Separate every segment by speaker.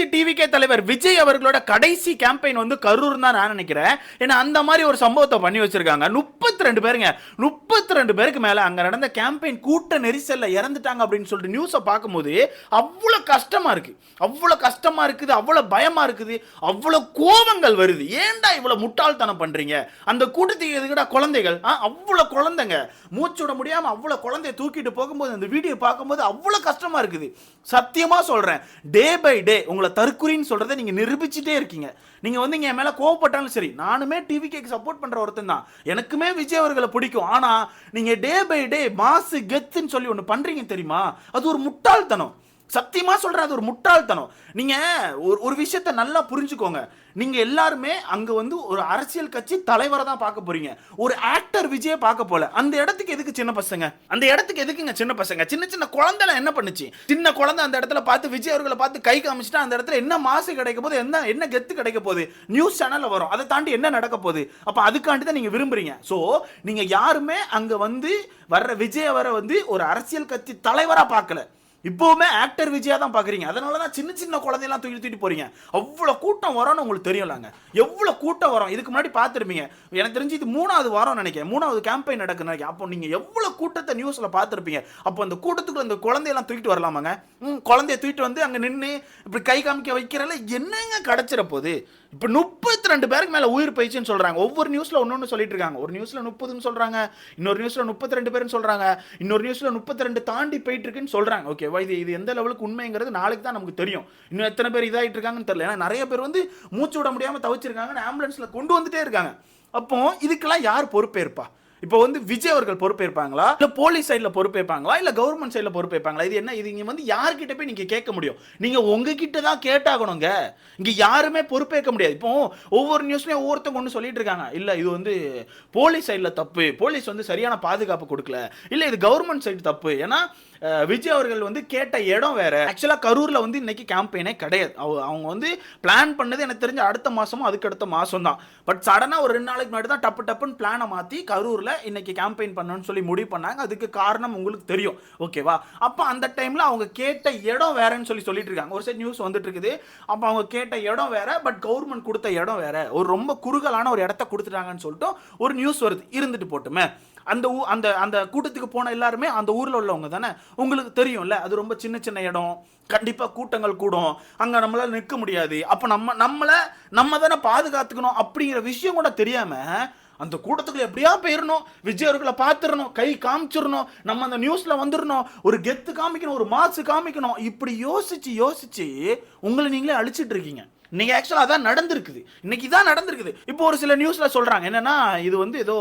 Speaker 1: தெரிஞ்சு டிவிகே தலைவர் விஜய் அவர்களோட கடைசி கேம்பெயின் வந்து கரூர் தான் நான் நினைக்கிறேன். ஏன்னா அந்த மாதிரி ஒரு சம்பவத்தை பண்ணி வச்சிருக்காங்க. முப்பத்தி ரெண்டு பேருங்க. முப்பத்தி ரெண்டு பேருக்கு மேல அங்க நடந்த கேம்பெயின் கூட்ட நெரிசல்ல இறந்துட்டாங்க அப்படின்னு சொல்லிட்டு நியூஸை பார்க்கும்போது அவ்வளவு கஷ்டமா இருக்கு. அவ்வளவு கஷ்டமா இருக்குது. அவ்வளவு பயமா இருக்குது. அவ்வளவு கோபங்கள் வருது. ஏன்டா இவ்வளோ முட்டாள்தனம் பண்றீங்க? அந்த கூட்டத்துக்கு எதுக்குடா குழந்தைகள் அவ்வளோ அவ்வளவு குழந்தைங்க. மூச்சு விட முடியாம அவ்வளவு குழந்தைய தூக்கிட்டு போகும்போது அந்த வீடியோ பார்க்கும்போது அவ்வளவு கஷ்டமா இருக்குது. சத்தியமா சொல்றேன். டே பை டே உங்களை தற்குறின்னு சொல்கிறத நீங்கள் நிரூபிச்சுட்டே இருக்கீங்க. நீங்கள் வந்து என் மேலே கோவப்பட்டாலும் சரி நானுமே டிவி கேக்கு சப்போர்ட் பண்ணுற ஒருத்தன் தான். எனக்குமே விஜய் அவர்களை பிடிக்கும். ஆனால் நீங்கள் டே பை டே மாசு கெத்துன்னு சொல்லி ஒன்று பண்ணுறீங்க தெரியுமா? அது ஒரு முட்டாள்தனம். சத்தியமா சொல்றேன் அது ஒரு முட்டாள்தனம். நீங்க ஒரு ஒரு விஷயத்த நல்லா புரிஞ்சுக்கோங்க. நீங்க எல்லாருமே அங்க வந்து ஒரு அரசியல் கட்சி தலைவரை தான் பார்க்க போறீங்க. ஒரு ஆக்டர் விஜய பார்க்க போல. அந்த இடத்துக்கு எதுக்கு சின்ன பசங்க? அந்த இடத்துக்கு எதுக்குங்க சின்ன பசங்க? சின்ன சின்ன குழந்தை என்ன பண்ணுச்சு? சின்ன குழந்தை அந்த இடத்துல பார்த்து விஜய் அவர்களை பார்த்து கை காமிச்சிட்டா அந்த இடத்துல என்ன மாசு கிடைக்க போது என்ன என்ன கெத்து கிடைக்க போகுது? நியூஸ் சேனல்ல வரும். அதை தாண்டி என்ன நடக்க போகுது? அப்ப அதுக்காண்டி தான் நீங்க விரும்புறீங்க. சோ நீங்க யாருமே அங்க வந்து வர்ற விஜய் அவரை வந்து ஒரு அரசியல் கட்சி தலைவரா பார்க்கல. இப்போவுமே ஆக்டர் விஜயா தான் பார்க்குறீங்க அதனால தான் சின்ன சின்ன குழந்தையெல்லாம் தூக்கி தூக்கிட்டு போறீங்க. அவ்வளோ கூட்டம் வரும்னு உங்களுக்கு தெரியும்லாங்க. எவ்வளோ கூட்டம் வரும்? இதுக்கு முன்னாடி பார்த்துருப்பீங்க. எனக்கு தெரிஞ்சு இது மூணாவது வாரம் நினைக்கிறேன். மூணாவது கேம்பெயின் நடக்குன்னு நினைக்கிறேன். அப்போ நீங்கள் எவ்வளோ கூட்டத்தை நியூஸில் பார்த்துருப்பீங்க? அப்போ அந்த கூட்டத்துக்குள்ள அந்த குழந்தையெல்லாம் தூக்கிட்டு வரலாமாங்க? ம் குழந்தைய தூக்கிட்டு வந்து அங்கே நின்று இப்படி கை காமிக்க வைக்கிறல என்னங்க கிடைச்சிட போகுது இப்போ முப்பத்தி ரெண்டு பேருக்கு மேலே உயிர் போயிடுச்சுன்னு சொல்கிறாங்க ஒவ்வொரு நியூஸில் ஒன்று சொல்லிட்டு இருக்காங்க. ஒரு நியூஸில் முப்பதுன்னு சொல்கிறாங்க இன்னொரு நியூஸில் முப்பத்தி ரெண்டு பேர்னு சொல்கிறாங்க இன்னொரு நியூஸில் முப்பத்தி ரெண்டு தாண்டி போயிட்டு இருக்குன்னு சொல்கிறாங்க ஓகேவா இது இது எந்த லெவலுக்கு உண்மைங்கிறது நாளைக்கு தான் நமக்கு தெரியும். இன்னும் எத்தனை பேர் இதாகிட்டு இருக்காங்கன்னு தெரியல. ஏன்னா நிறைய பேர் வந்து மூச்சு விட முடியாமல் தவிச்சிருக்காங்க ஆம்புலன்ஸில் கொண்டு வந்துட்டே இருக்காங்க. அப்போ இதுக்கெல்லாம் யார் பொறுப்பேற்பா? இப்போ வந்து விஜய் அவர்கள் பொறுப்பேற்பாங்களா? இல்ல போலீஸ் சைடில் பொறுப்பேற்பாங்களா? இல்ல கவர்மெண்ட் சைடில் பொறுப்பேற்பாங்களா? இது என்ன? இது இங்க வந்து யார்கிட்ட போய் நீங்க கேட்க முடியும்? நீங்க உங்ககிட்ட தான் கேட்டாகணுங்க. இங்க யாருமே பொறுப்பேற்க முடியாது. இப்போ ஒவ்வொரு நியூஸ்லயும் ஒவ்வொருத்தவங்க ஒன்று சொல்லிட்டு இருக்காங்க. இல்ல இது வந்து போலீஸ் சைடில் தப்பு. போலீஸ் வந்து சரியான பாதுகாப்பு கொடுக்கல. இல்ல இது கவர்மெண்ட் சைடு தப்பு. ஏன்னா விஜய் அவர்கள் வந்து கேட்ட இடம் வேற. ஆக்சுவலாக கரூரில் வந்து இன்னைக்கு கேம்பெயினே கிடையாது. அவங்க வந்து பிளான் பண்ணது எனக்கு தெரிஞ்ச அடுத்த மாதமும் அதுக்கு அடுத்த மாதம் தான் பட் சடனாக ஒரு ரெண்டு நாளைக்கு முன்னாடி தான் டப்பு டப்புன்னு பிளானை மாற்றி கரூரில் இன்னைக்கு கேம்பெயின் பண்ணணும்னு சொல்லி முடிவு பண்ணாங்க. அதுக்கு காரணம் உங்களுக்கு தெரியும். ஓகேவா அப்போ அந்த டைமில் அவங்க கேட்ட இடம் வேறன்னு சொல்லி சொல்லிட்டு இருக்காங்க. ஒரு சைட் நியூஸ் வந்துட்டு இருக்குது. அப்போ அவங்க கேட்ட இடம் வேற பட் கவர்மெண்ட் கொடுத்த இடம் வேற. ஒரு ரொம்ப குறுகலான ஒரு இடத்த கொடுத்துட்டாங்கன்னு சொல்லிட்டு ஒரு நியூஸ் வருது. இருந்துட்டு போட்டுமே. அந்த ஊ அந்த அந்த கூட்டத்துக்கு போன எல்லாருமே அந்த ஊரில் உள்ளவங்க தானே? உங்களுக்கு தெரியும்ல அது ரொம்ப சின்ன சின்ன இடம். கண்டிப்பாக கூட்டங்கள் கூடும். அங்கே நம்மளால் நிற்க முடியாது. அப்போ நம்ம நம்மளை நம்ம தானே பாதுகாத்துக்கணும் அப்படிங்கிற விஷயம் கூட தெரியாமல் அந்த கூட்டத்துக்குள்ள எப்படியா போயிடணும் விஜய் அவர்களை பார்த்துடணும் கை காமிச்சிடணும் நம்ம அந்த நியூஸ்ல வந்துடணும் ஒரு கெத்து காமிக்கணும் ஒரு மாசு காமிக்கணும். இப்படி யோசிச்சு யோசிச்சு உங்களை நீங்களே அழிச்சிட்டு இருக்கீங்க. இன்னைக்கு ஆக்சுவலாக அதான் நடந்திருக்குது. இன்னைக்கு இதான் நடந்திருக்குது. இப்போ ஒரு சில நியூஸில் சொல்றாங்க என்னன்னா இது வந்து ஏதோ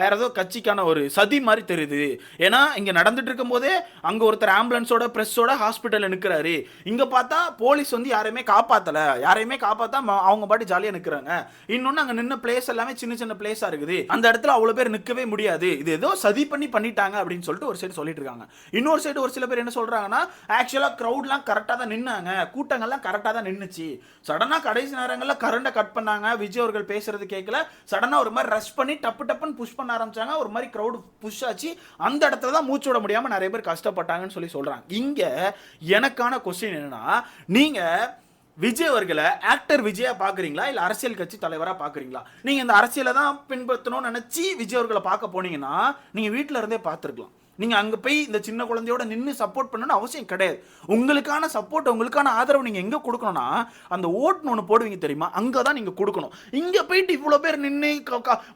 Speaker 1: வேற ஏதோ கட்சிக்கான ஒரு சதி மாதிரி தெரியுது. ஏன்னா இங்க நடந்துட்டு இருக்கும் போதே அங்க ஒருத்தர் ஆம்புலன்ஸோட ப்ரெஸ்ஸோட ஹாஸ்பிட்டலில் நிக்கிறாரு. இங்க பார்த்தா போலீஸ் வந்து யாரையுமே காப்பாத்தல. யாரையுமே காப்பாற்றா அவங்க பாட்டு ஜாலியாக நிற்கிறாங்க இன்னொன்னு அங்க நின்ன பிளேஸ் எல்லாமே சின்ன சின்ன பிளேஸாக இருக்குது. அந்த இடத்துல அவ்வளோ பேர் நிற்கவே முடியாது. இது ஏதோ சதி பண்ணி பண்ணிட்டாங்க அப்படின்னு சொல்லிட்டு ஒரு சைடு சொல்லிட்டு இருக்காங்க. இன்னொரு சைடு ஒரு சில பேர் என்ன சொல்றாங்கன்னா ஆக்சுவலாக க்ரௌட்லாம் கரெக்டாக தான் நின்னாங்க. கூட்டங்கள்லாம் கரெக்டாக தான் நின்னுச்சு. சடனாக கடைசி நேரங்களில் கரண்டை கட் பண்ணாங்க. விஜய் அவர்கள் பேசுறது கேட்கல சடனாக ஒரு மாதிரி ரஷ் பண்ணி டப்பு டப்புன்னு புஷ் பண்ண ஆரம்பிச்சாங்க. ஒரு மாதிரி க்ரௌட் புஷ் ஆச்சு. அந்த இடத்துல தான் மூச்சு விட முடியாமல் நிறைய பேர் கஷ்டப்பட்டாங்கன்னு சொல்லி சொல்கிறாங்க இங்கே எனக்கான கொஸ்டின் என்னன்னா நீங்கள் விஜய் அவர்களை ஆக்டர் விஜயா பார்க்குறீங்களா இல்லை அரசியல் கட்சி தலைவராக பார்க்குறீங்களா நீங்கள் இந்த அரசியலை தான் பின்பற்றணும்னு நினச்சி விஜய் அவர்களை பார்க்க போனீங்கன்னா நீங்கள் வீட்டில் இருந்தே பார்த்துருக்கலாம். நீங்க அங்கே போய் இந்த சின்ன குழந்தையோட நின்று சப்போர்ட் பண்ணணும்னு அவசியம் கிடையாது. உங்களுக்கான சப்போர்ட் உங்களுக்கான ஆதரவு நீங்கள் எங்கே கொடுக்கணும்னா அந்த ஓட்டுன்னு ஒன்று போடுவீங்க தெரியுமா? அங்கே தான் நீங்கள் கொடுக்கணும். இங்கே போயிட்டு இவ்வளோ பேர் நின்று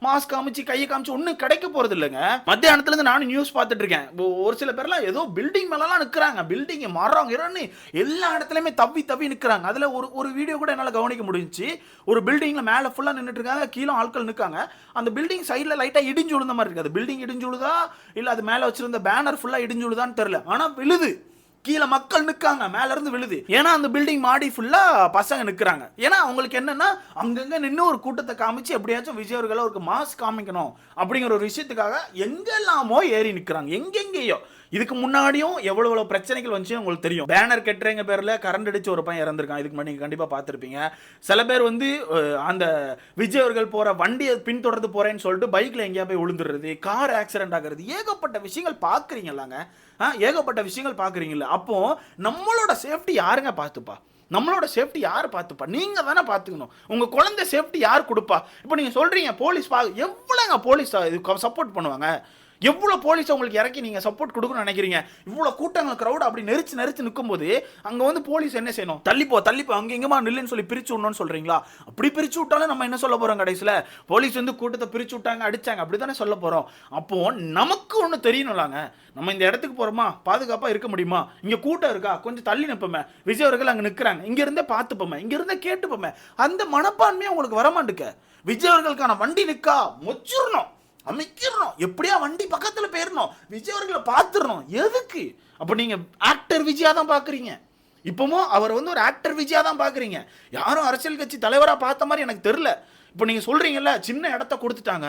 Speaker 1: மாஸ்க் காமிச்சு கையை காமிச்சு ஒன்றும் கிடைக்க போகிறது இல்லைங்க. மத்தியானத்துலேருந்து நானும் நியூஸ் பார்த்துட்டு இருக்கேன். ஒரு சில பேர்லாம் ஏதோ பில்டிங் மேலலாம் நிற்கிறாங்க பில்டிங் மரம் இறன்னு எல்லா இடத்துலையுமே தவி தவி நிற்கிறாங்க அதில் ஒரு ஒரு வீடியோ கூட என்னால் கவனிக்க முடிஞ்சு ஒரு பில்டிங்ல மேலே ஃபுல்லாக நின்றுட்டு இருக்காங்க. கீழே ஆட்கள் நிற்காங்க அந்த பில்டிங் சைடுல லைட்டாக இடிஞ்சு விழுந்த மாதிரி இருக்குது அது பில்டிங் இடிஞ்சு விழுதா? இல்லை அது மேலே வச்சிருந்த பேனர் ஃபுல்லாக இடிஞ்சு தெரில ஆனால் விழுது. கீழே மக்கள் நிற்காங்க மேலேருந்து விழுது. ஏன்னா அந்த பில்டிங் மாடி ஃபுல்லாக பசங்க நிற்கிறாங்க ஏன்னா அவங்களுக்கு என்னென்னா அங்கங்கே நின்று ஒரு கூட்டத்தை காமிச்சு எப்படியாச்சும் விஜய் அவர்களை ஒரு மாஸ் காமிக்கணும் அப்படிங்கிற ஒரு விஷயத்துக்காக எங்கெல்லாமோ ஏறி நிற்கிறாங்க எங்கெங்கேயோ. இதுக்கு முன்னாடியும் எவ்வளோ எவ்வளோ பிரச்சனைகள் வந்துச்சு உங்களுக்கு தெரியும். பேனர் கட்டுறேங்க பேரில் கரண்ட் அடிச்சு ஒரு பையன் இறந்துருக்கான். இதுக்கு முன்னாடி நீங்கள் கண்டிப்பாக பார்த்துருப்பீங்க. சில பேர் வந்து அந்த விஜய் அவர்கள் போகிற வண்டியை பின்தொடர்ந்து போகிறேன்னு சொல்லிட்டு பைக்கில் எங்கேயா போய் விழுந்துடுறது கார் ஆக்சிடென்ட் ஆகிறது ஏகப்பட்ட விஷயங்கள் பார்க்குறீங்களாங்க? ஆ, ஏகப்பட்ட விஷயங்கள் பாக்குறீங்கல்ல அப்போ நம்மளோட சேஃப்டி யாருங்க பார்த்துப்பா? நம்மளோட சேஃப்டி யார் பார்த்துப்பா? நீங்கள் தானே பார்த்துக்கணும். உங்கள் குழந்தை சேஃப்டி யார் கொடுப்பா? இப்போ நீங்கள் சொல்கிறீங்க போலீஸ் பா எவ்வளோங்க போலீஸ் இது சப்போர்ட் பண்ணுவாங்க? எவ்வளோ போலீஸ் உங்களுக்கு இறக்கி நீங்கள் சப்போர்ட் கொடுக்கணும்னு நினைக்கிறீங்க? இவ்வளோ கூட்டங்கள் க்ரௌட் அப்படி நெரிச்சு நெரிச்சு நிற்கும்போது அங்கே வந்து போலீஸ் என்ன செய்யணும்? தள்ளிப்போ தள்ளிப்போ அங்கே எங்கேமா நில்லுன்னு சொல்லி பிரிச்சு விடணும்னு சொல்கிறீங்களா அப்படி பிரிச்சு விட்டாலும் நம்ம என்ன சொல்ல போகிறோம் கடைசியில்? போலீஸ் வந்து கூட்டத்தை பிரிச்சு விட்டாங்க அடிச்சாங்க அப்படி தானே சொல்ல போகிறோம் அப்போது நமக்கு ஒன்று தெரியணும்லாங்க. நம்ம இந்த இடத்துக்கு போகிறோமா பாதுகாப்பாக இருக்க முடியுமா? இங்கே கூட்டம் இருக்கா? கொஞ்சம் தள்ளி நிற்போமே விஜய் அவர்கள் அங்கே நிற்கிறாங்க இங்கேருந்தே பார்த்துப்போமே. இங்கேருந்தே கேட்டுப்போமே. அந்த மனப்பான்மையை உங்களுக்கு வரமாட்டுக்க. விஜய் அவர்களுக்கான வண்டி நிற்கா மொச்சிடணும் அமைக்கிறோம். எப்படியா வண்டி பக்கத்தில் போயிடணும் விஜய் அவர்களை பார்த்துடணும். எதுக்கு? அப்போ நீங்கள் ஆக்டர் விஜயா தான் பார்க்குறீங்க. இப்பவும் அவர் வந்து ஒரு ஆக்டர் விஜயா தான் பார்க்குறீங்க. யாரும் அரசியல் கட்சி தலைவராக பார்த்த மாதிரி எனக்கு தெரில இப்போ நீங்கள் சொல்கிறீங்கல்ல சின்ன இடத்த கொடுத்துட்டாங்க.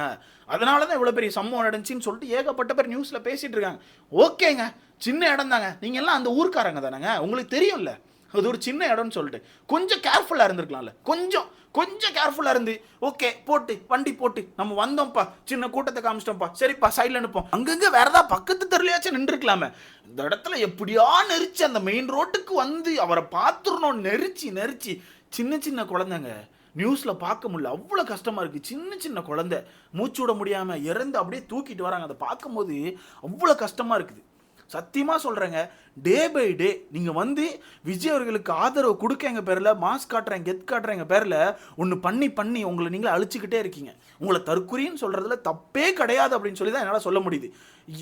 Speaker 1: அதனால தான் இவ்வளோ பெரிய சம்பவம் நடந்துச்சின்னு சொல்லிட்டு ஏகப்பட்ட பேர் நியூஸில் பேசிகிட்டு இருக்காங்க. ஓகேங்க சின்ன இடம் தாங்க. நீங்கள் எல்லாம் அந்த ஊர்க்காரங்க தானேங்க? உங்களுக்கு தெரியும்ல. அது ஒரு சின்ன இடம்னு சொல்லிட்டு. கொஞ்சம் கேர்ஃபுல்லாக இருந்திருக்கலாம்ல. கொஞ்சம். கொஞ்சம் கேர்ஃபுல்லாக இருந்து ஓகே போட்டு வண்டி போட்டு நம்ம வந்தோம்ப்பா சின்ன கூட்டத்தை காமிச்சிட்டோம்ப்பா சரிப்பா சைடில் நிற்போம் அங்கங்கே வேற ஏதாவது பக்கத்து தெருலையாச்சும் நின்றுருக்கலாமே. இந்த இடத்துல எப்படியா நெரிச்சு அந்த மெயின் ரோட்டுக்கு வந்து அவரை பார்த்துடணும் நெரிச்சு நெரிச்சு. சின்ன சின்ன குழந்தைங்க நியூஸில் பார்க்க முடியல. அவ்வளோ கஷ்டமாக இருக்குது சின்ன சின்ன குழந்தை மூச்சு விட முடியாமல் இறந்து அப்படியே தூக்கிட்டு வராங்க. அதை பார்க்கும்போது அவ்வளோ கஷ்டமாக இருக்குது. சத்தியமாக சொல்கிறேங்க டே பை டே நீங்கள் வந்து விஜய் அவர்களுக்கு ஆதரவு கொடுக்க எங்கள் பேரில் மாஸ் காட்டுறேன் கெத் காட்டுறேங்க பேரில் ஒன்று பண்ணி பண்ணி உங்களை நீங்களே அழிச்சிக்கிட்டே இருக்கீங்க. உங்களை தற்குறின்னு சொல்கிறதுல தப்பே கிடையாது அப்படின்னு சொல்லி தான் என்னால் சொல்ல முடியுது.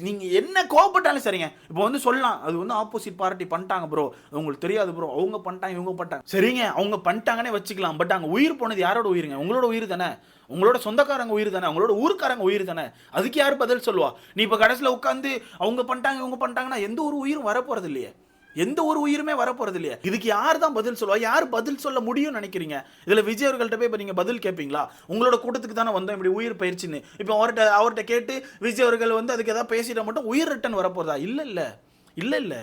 Speaker 1: நீங்கள் என்ன கோவப்பட்டாலும் சரிங்க. இப்போ வந்து சொல்லலாம் அது வந்து ஆப்போசிட் பார்ட்டி பண்ணிட்டாங்க ப்ரோ உங்களுக்கு தெரியாது ப்ரோ அவங்க பண்ணிட்டாங்க இவங்க பண்ணிட்டாங்க. சரிங்க அவங்க பண்ணிட்டாங்கன்னே வச்சுக்கலாம். பட் அங்கே உயிர் போனது யாரோட உயிருங்க? உங்களோட உயிர் தானே? உங்களோட சொந்தக்காரங்க உயிர் தானே? உங்களோட ஊருக்காரங்க உயிர் தானே? அதுக்கு யார் பதில் சொல்லுவா? நீ இப்போ கடைசியில் உட்காந்து அவங்க பண்ணிட்டாங்க இவங்க பண்ணிட்டாங்கன்னா எந்த ஒரு உயிரும் வரப்போறது இல்லையே எந்த ஒரு உயிருமே வரப்போறது இல்லையா இதுக்கு யார் தான் பதில் சொல்லுவா? யார் பதில் சொல்ல முடியும்னு நினைக்கிறீங்க? இதுல விஜய் அவர்கள்ட்ட போய் இப்போ நீங்க பதில் கேட்பீங்களா உங்களோட கூட்டத்துக்கு தானே வந்தோம் இப்படி உயிர் பயிற்சின்னு. இப்போ அவர்கிட்ட அவர்கிட்ட கேட்டு விஜய் அவர்கள் வந்து அதுக்கு ஏதாவது பேசிட்டா மட்டும் உயிர் ரிட்டன் வரப்போறதா? இல்ல இல்ல. இல்ல இல்ல.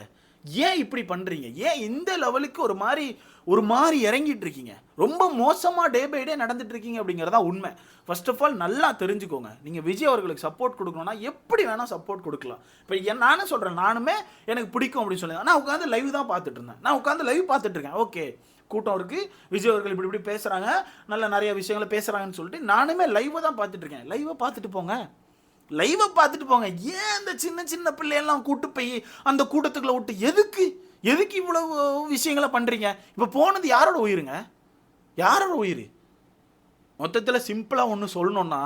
Speaker 1: ஏன் இப்படி பண்ணுறீங்க ஏன் இந்த லெவலுக்கு ஒரு மாதிரி ஒரு மாதிரி இறங்கிட்டு இருக்கீங்க? ரொம்ப மோசமாக டே பை டே நடந்துட்டு இருக்கீங்க அப்படிங்கறதா உண்மை. ஃபர்ஸ்ட் ஆஃப் ஆல் நல்லா தெரிஞ்சுக்கோங்க. நீங்கள் விஜய் அவர்களுக்கு சப்போர்ட் கொடுக்கணும்னா எப்படி வேணால் சப்போர்ட் கொடுக்கலாம். இப்போ என் சொல்கிறேன் நானுமே எனக்கு பிடிக்கும் அப்படின்னு சொல்லி நான் உட்காந்து லைவ் தான் பார்த்துட்டு இருந்தேன். நான் உட்காந்து லைவ் பார்த்துட்டு இருக்கேன். ஓகே கூட்டம் இருக்குது விஜய் அவர்கள் இப்படி இப்படி பேசுகிறாங்க நல்ல நிறைய விஷயங்களை பேசுகிறாங்கன்னு சொல்லிட்டு நானுமே லைவை தான் பார்த்துட்டு இருக்கேன். லைவை பார்த்துட்டு போங்க. லைவை பார்த்துட்டு போங்க. ஏன் இந்த சின்ன சின்ன பிள்ளையெல்லாம் கூட்டு போய் அந்த கூட்டத்துக்குள்ள விட்டு எதுக்கு எதுக்கு இவ்வளவு விஷயங்களை பண்ணுறீங்க இப்போ போனது யாரோட உயிருங்க? யாரோட உயிர்? மொத்தத்தில் சிம்பிளாக ஒன்று சொல்லணுன்னா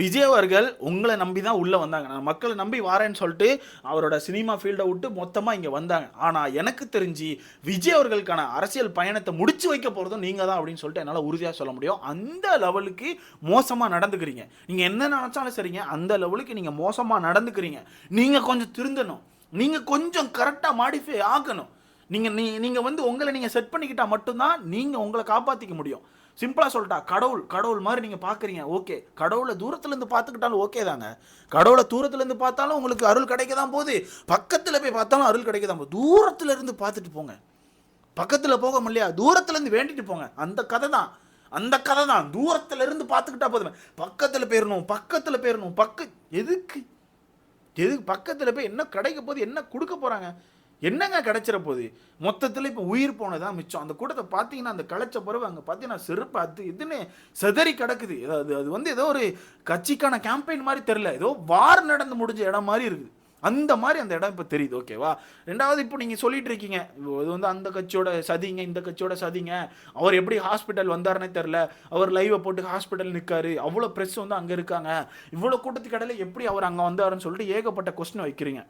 Speaker 1: விஜய் அவர்கள் உங்களை நம்பி தான் உள்ளே வந்தாங்க. நான் மக்களை நம்பி வாரேன்னு சொல்லிட்டு அவரோட சினிமா ஃபீல்டை விட்டு மொத்தமாக இங்கே வந்தாங்க. ஆனால் எனக்கு தெரிஞ்சு விஜய் அவர்களுக்கான அரசியல் பயணத்தை முடிச்சு வைக்க போகிறதும் நீங்கள் தான் அப்படின்னு சொல்லிட்டு என்னால் உறுதியாக சொல்ல முடியும். அந்த லெவலுக்கு மோசமாக நடந்துக்கிறீங்க. நீங்கள் என்ன நினச்சாலும் சரிங்க அந்த லெவலுக்கு நீங்கள் மோசமாக நடந்துக்கிறீங்க. நீங்கள் கொஞ்சம் திருந்தணும். நீங்கள் கொஞ்சம் கரெக்டாக மாடிஃபை ஆகணும். நீங்கள் நீ நீங்கள் வந்து உங்களை நீங்கள் செட் பண்ணிக்கிட்டால் மட்டும்தான் நீங்கள் உங்களை காப்பாற்றிக்க முடியும். சிம்பிளாக சொல்லிட்டா கடவுள் கடவுள் மாதிரி நீங்கள் பார்க்குறீங்க ஓகே கடவுளை தூரத்துலேருந்து பார்த்துக்கிட்டாலும் ஓகே தாங்க. கடவுளை தூரத்துலேருந்து பார்த்தாலும் உங்களுக்கு அருள் கிடைக்க தான் போகுது. பக்கத்தில் போய் பார்த்தாலும் அருள் கிடைக்க தான் போகுது. தூரத்துல இருந்து பார்த்துட்டு போங்க. பக்கத்தில் போக முடியலையா? தூரத்துலேருந்து வேண்டிட்டு போங்க. அந்த கதை தான். அந்த கதை தான். தூரத்தில் இருந்து பார்த்துக்கிட்டா போதுமே. பக்கத்தில் போயிடணும் பக்கத்தில் போயிடணும் பக்க எதுக்கு? எதுக்கு? பக்கத்தில் போய் என்ன கிடைக்க போகுது என்ன கொடுக்க போகிறாங்க என்னங்க கிடைச்சிட போகுது? மொத்தத்தில் இப்போ உயிர் போனதான் மிச்சம். அந்த கூட்டத்தை பார்த்தீங்கன்னா அந்த களைச்ச பிறகு அங்கே பார்த்தீங்கன்னா செருப்பு அது இதுன்னு செதறி கிடக்குது. அது அது வந்து ஏதோ ஒரு கட்சிக்கான கேம்பெயின் மாதிரி தெரில ஏதோ வார் நடந்து முடிஞ்ச இடம் மாதிரி இருக்குது. அந்த மாதிரி அந்த இடம் இப்போ தெரியுது. ஓகேவா ரெண்டாவது இப்போ நீங்கள் சொல்லிட்டு இருக்கீங்க. இது வந்து அந்த கட்சியோட சதிங்க இந்த கட்சியோட சதிங்க. அவர் எப்படி ஹாஸ்பிட்டல் வந்தாருன்னே தெரில அவர் லைவை போட்டு ஹாஸ்பிட்டல் நிற்காரு அவ்வளோ ப்ரெஸ் வந்து அங்கே இருக்காங்க. இவ்வளோ கூட்டத்துக்கு இடையில எப்படி அவர் அங்கே வந்தாருன்னு சொல்லிட்டு ஏகப்பட்ட கொஸ்டின் வைக்கிறீங்க.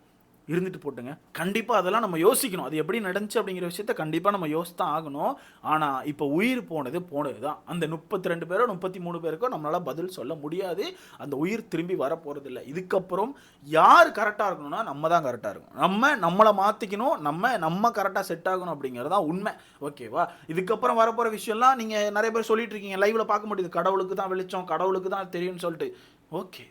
Speaker 1: இருந்துட்டு போட்டுங்க. கண்டிப்பாக அதெல்லாம் நம்ம யோசிக்கணும். அது எப்படி நடந்துச்சு அப்படிங்கிற விஷயத்த கண்டிப்பாக நம்ம யோசித்தான் ஆகணும். ஆனால் இப்போ உயிர் போனது போனது தான் அந்த முப்பத்தி ரெண்டு பேரோ முப்பத்தி மூணு பேருக்கோ நம்மளால் பதில் சொல்ல முடியாது. அந்த உயிர் திரும்பி வர போகிறதில்ல இதுக்கப்புறம் யார் கரெக்டாக இருக்கணும்னா நம்ம தான் கரெக்டாக இருக்கணும். நம்ம நம்மளை மாற்றிக்கணும் நம்ம நம்ம கரெக்டாக செட் ஆகணும் அப்படிங்கிறது தான் உண்மை. ஓகேவா இதுக்கப்புறம் வரப்போகிற விஷயம்லாம் நீங்கள் நிறைய பேர் சொல்லிட்டு இருக்கீங்க. லைவில் பார்க்க முடியுது. கடவுளுக்கு தான் வெளிச்சம் கடவுளுக்கு தான் தெரியும்னு சொல்லிட்டு. ஓகே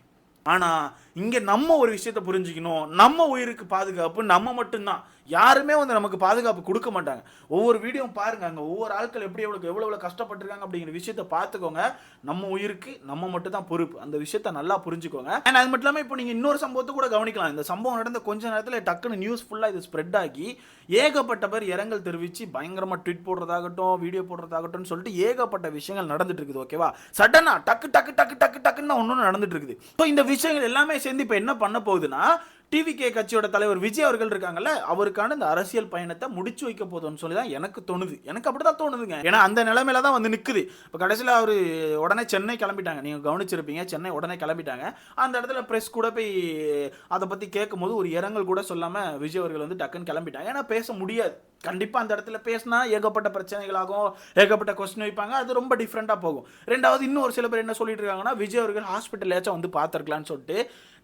Speaker 1: ஆனால் இங்கே நம்ம ஒரு விஷயத்த புரிஞ்சுக்கணும். நம்ம உயிருக்கு பாதுகாப்பு நம்ம மட்டும்தான். யாருமே வந்து நமக்கு பாதுகாப்பு கொடுக்க மாட்டாங்க. ஒவ்வொரு வீடியோவும் பாருங்க அங்கே ஒவ்வொரு ஆட்கள் எப்படி எவ்வளோ எவ்வளோ எவ்வளோ கஷ்டப்பட்டிருக்காங்க அப்படிங்கிற விஷயத்த பார்த்துக்கோங்க. நம்ம உயிருக்கு நம்ம மட்டும் தான் பொறுப்பு. அந்த விஷயத்த நல்லா புரிஞ்சுக்கோங்க. அண்ட் அது மட்டும் இல்லாமல் இப்போ நீங்கள் இன்னொரு சம்பவத்தை கூட கவனிக்கலாம். இந்த சம்பவம் நடந்த கொஞ்ச நேரத்தில் டக்குன்னு நியூஸ் ஃபுல்லாக இது ஸ்ப்ரெட் ஆகி ஏகப்பட்ட பேர் இரங்கல் தெரிவித்து பயங்கரமாக ட்வீட் போடுறதாகட்டும் வீடியோ போடுறதாகட்டும் சொல்லிட்டு ஏகப்பட்ட விஷயங்கள் நடந்துட்டு இருக்குது ஓகேவா சடனாக டக்கு டக்கு டக்கு டக்கு டக்குன்னு ஒன்று நடந்துட்டு இருக்குது. ஸோ இந்த விஷயங்கள் எல்லாமே சேர்ந்து இப்போ என்ன பண்ண போகுதுன்னா டிவிகே கட்சியோட தலைவர் விஜய் அவர்கள் இருக்காங்கல்ல அவருக்கான இந்த அரசியல் பயணத்தை முடிச்சு வைக்க போதும்னு சொல்லி தான் எனக்கு தோணுது. எனக்கு அப்படிதான் தோணுதுங்க. ஏன்னா அந்த நிலைமையில தான் வந்து நிற்குது இப்போ கடைசியில் அவர் உடனே சென்னை கிளம்பிட்டாங்க. நீங்கள் கவனிச்சிருப்பீங்க சென்னை உடனே கிளம்பிட்டாங்க. அந்த இடத்துல ப்ரெஸ் கூட போய் அதை பற்றி கேட்கும்போது ஒரு இரங்கல் கூட சொல்லாமல் விஜய் அவர்கள் வந்து டக்குன்னு கிளம்பிட்டாங்க. ஏன்னா பேச முடியாது. கண்டிப்பாக அந்த இடத்துல பேசினா ஏகப்பட்ட பிரச்சனைகளாகும். ஏகப்பட்ட கொஸ்டின் வைப்பாங்க. அது ரொம்ப டிஃப்ரெண்ட்டாக போகும். ரெண்டாவது இன்னும் ஒரு சில பேர் என்ன சொல்லிட்டு இருக்காங்கன்னா விஜய் அவர்கள் ஹாஸ்பிட்டல் வந்து பார்த்துருக்கலான்னு சொல்லிட்டு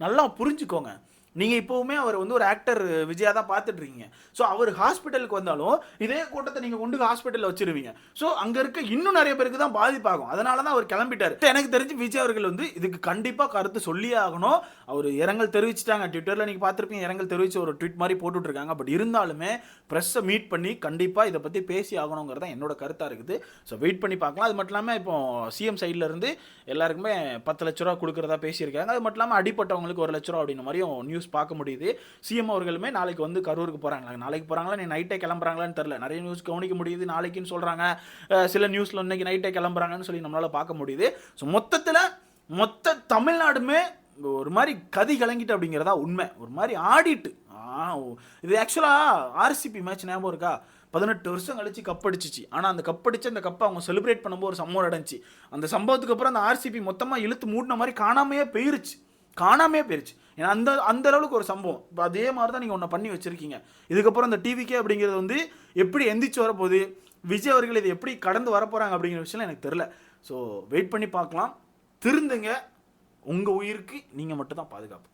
Speaker 1: நல்லா புரிஞ்சுக்கோங்க. நீங்கள் இப்போவுமே அவர் வந்து ஒரு ஆக்டர் விஜயா தான் பார்த்துட்டு இருக்கீங்க ஸோ அவர் ஹாஸ்பிட்டலுக்கு வந்தாலும் இதே கூட்டத்தை நீங்கள் கொண்டு ஹாஸ்பிட்டலில் வச்சிருவீங்க. ஸோ அங்கே இருக்க இன்னும் நிறைய பேருக்கு தான் பாதிப்பாகும். அதனால தான் அவர் கிளம்பிட்டார். எனக்கு தெரிஞ்சு விஜய் அவர்கள் வந்து இதுக்கு கண்டிப்பாக கருத்து சொல்லியே ஆகணும். அவர் இரங்கல் தெரிவிச்சிட்டாங்க. ட்விட்டரில் நீங்கள் பார்த்துருப்பீங்க இரங்கல் தெரிவித்து ஒரு ட்வீட் மாதிரி போட்டுட்ருக்காங்க பட் இருந்தாலுமே ப்ரெஸ்ஸை மீட் பண்ணி கண்டிப்பாக இதை பற்றி பேசி ஆகணுங்கிறது தான் என்னோட கருத்தாக இருக்குது. ஸோ வெயிட் பண்ணி பார்க்கலாம். அது மட்டும் இல்லாமல் இப்போ சிஎம் சைட்லேருந்து எல்லாருக்குமே பத்து லட்ச ரூபா கொடுக்குறதா பேசியிருக்காங்க. அது மட்டும் இல்லாமல் அடிப்பட்டவங்களுக்கு ஒரு லட்ச ரூபா அப்படின்ற மாதிரியும் நியூஸ் பார்க்க முடியுது. சிஎம் அவர்களுமே நாளைக்கு வந்து கரூருக்கு போகிறாங்களா நாளைக்கு போகிறாங்களா நீ நைட்டே கிளம்புறாங்களான்னு தெரில நிறைய நியூஸ் கவனிக்க முடியுது. நாளைக்குன்னு சொல்கிறாங்க சில நியூஸில் இன்னைக்கு நைட்டே கிளம்புறாங்கன்னு சொல்லி நம்மளால் பார்க்க முடியுது. ஸோ மொத்தத்தில் மொத்த தமிழ்நாடுமே ஒரு மாதிரி கதி கலங்கிட்டு அப்படிங்கிறதா உண்மை. ஒரு மாதிரி ஆடிட்டு. இது ஆக்சுவலாக ஆர்சிபி மேட்ச் ஞாபகம் இருக்கா? பதினெட்டு வருஷம் கழிச்சு கப் அடிச்சிச்சு. ஆனால் அந்த கப் அடிச்சு அந்த கப்பை அவங்க செலிப்ரேட் பண்ணும்போது ஒரு சம்பவம் நடந்துச்சு. அந்த சம்பவத்துக்கு அப்புறம் அந்த ஆர்சிபி மொத்தமாக இழுத்து மூடின மாதிரி காணாமையே போயிருச்சு. காணாமே போயிருச்சு. ஏன்னா அந்த அந்த அளவுக்கு ஒரு சம்பவம். இப்போ அதே மாதிரி தான் நீங்கள் ஒன்று பண்ணி வச்சுருக்கீங்க. இதுக்கப்புறம் இந்த டிவிக்கே அப்படிங்கிறது வந்து எப்படி எந்திரிச்சு வரப்போகுது? விஜய் அவர்கள் இதை எப்படி கடந்து வரப்போகிறாங்க அப்படிங்கிற விஷயம் எனக்கு தெரில ஸோ வெயிட் பண்ணி பார்க்கலாம். திருந்துங்க. உங்கள் உயிருக்கு நீங்கள் மட்டும் தான் பாதுகாப்பு.